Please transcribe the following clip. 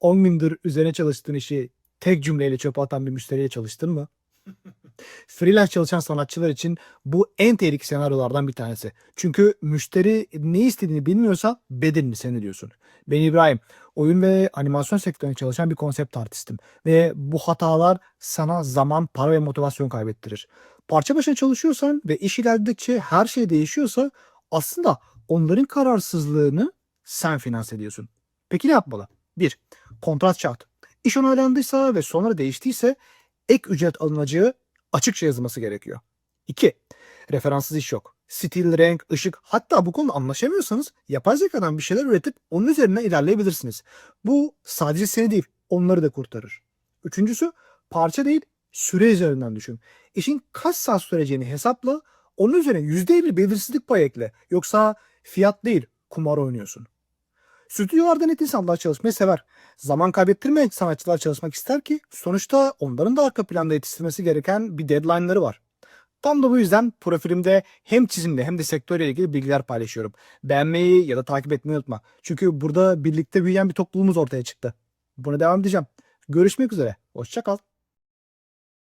10 gündür üzerine çalıştığın işi tek cümleyle çöpe atan bir müşteriyle çalıştın mı? Freelance çalışan sanatçılar için bu en tehlikeli senaryolardan bir tanesi. Çünkü müşteri ne istediğini bilmiyorsa bedelini sen ödüyorsun. Ben İbrahim. Oyun ve animasyon sektöründe çalışan bir konsept artistim. Ve bu hatalar sana zaman, para ve motivasyon kaybettirir. Parça başına çalışıyorsan ve iş ilerledikçe her şey değişiyorsa aslında onların kararsızlığını sen finanse ediyorsun. Peki ne yapmalı? 1. Kontrat şart. İş onaylandıysa ve sonra değiştiyse ek ücret alınacağı açıkça yazılması gerekiyor. 2. Referanssız iş yok. Stil, renk, ışık hatta bu konuda anlaşamıyorsanız yapay zekadan bir şeyler üretip onun üzerinden ilerleyebilirsiniz. Bu sadece seni değil onları da kurtarır. Üçüncüsü parça değil süre üzerinden düşün. İşin kaç saat süreceğini hesapla onun üzerine yüzde bir belirsizlik payı ekle. Yoksa fiyat değil kumar oynuyorsun. Stüdyolarda net insanlar çalışmayı sever. Zaman kaybettirmeyen sanatçılar çalışmak ister ki sonuçta onların da arka planda yetiştirmesi gereken bir deadline'ları var. Tam da bu yüzden profilimde hem çizimle hem de sektörle ilgili bilgiler paylaşıyorum. Beğenmeyi ya da takip etmeyi unutma. Çünkü burada birlikte büyüyen bir topluluğumuz ortaya çıktı. Buna devam edeceğim. Görüşmek üzere. Hoşça kal.